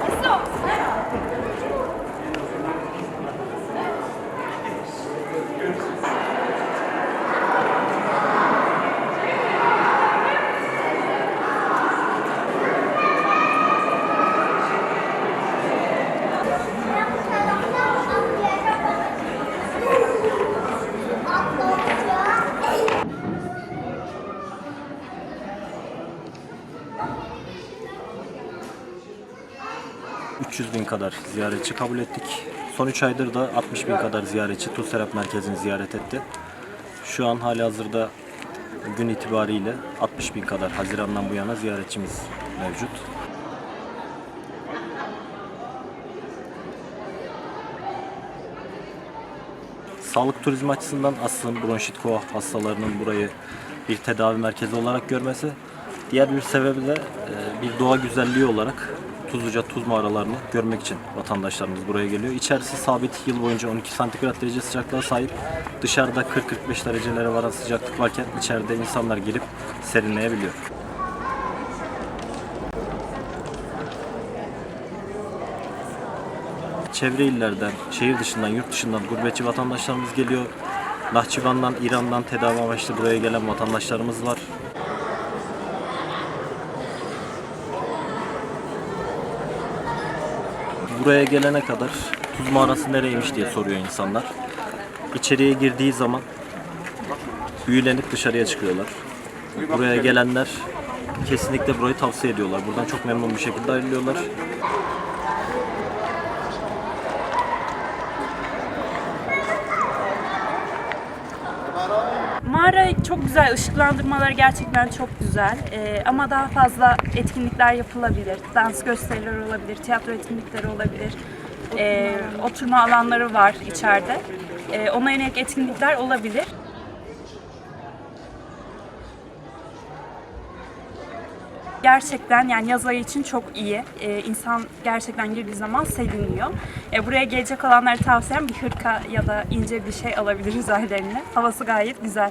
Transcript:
왔어! 300 bin kadar ziyaretçi kabul ettik. Son 3 aydır da 60 bin kadar ziyaretçi Tuz Serap Merkezi'ni ziyaret etti. Şu an hali hazırda gün itibariyle 60 bin kadar Haziran'dan bu yana ziyaretçimiz mevcut. Sağlık turizmi açısından astım, bronşit, koa hastalarının burayı bir tedavi merkezi olarak görmesi. Diğer bir sebebi de e, bir doğa güzelliği olarak Tuzluca tuz mağaralarını görmek için vatandaşlarımız buraya geliyor. İçerisi sabit yıl boyunca 12 santigrat derece sıcaklığa sahip. Dışarıda 40-45 derecelere varan sıcaklık varken içeride insanlar girip serinleyebiliyor. Çevre illerden, şehir dışından, yurt dışından gurbetçi vatandaşlarımız geliyor. Nahçıvan'dan, İran'dan tedavi amaçlı buraya gelen vatandaşlarımız var. Buraya gelene kadar tuz mağarası nereymiş diye soruyor insanlar. İçeriye girdiği zaman büyülenip dışarıya çıkıyorlar. Buraya gelenler kesinlikle burayı tavsiye ediyorlar. Buradan çok memnun bir şekilde ayrılıyorlar. Mağara çok güzel, ışıklandırmaları gerçekten çok güzel. Ee, ama daha fazla etkinlikler yapılabilir. Dans gösterileri olabilir, tiyatro etkinlikleri olabilir. Ee, oturma alanları var içeride. Ee, ona yönelik etkinlikler olabilir. Gerçekten yani yaz ayı için çok iyi. Ee, insan gerçekten girdiği zaman seviniyor. Ee, buraya gelecek olanları tavsiyem bir hırka ya da ince bir şey alabilir üzerlerine. Havası gayet güzel.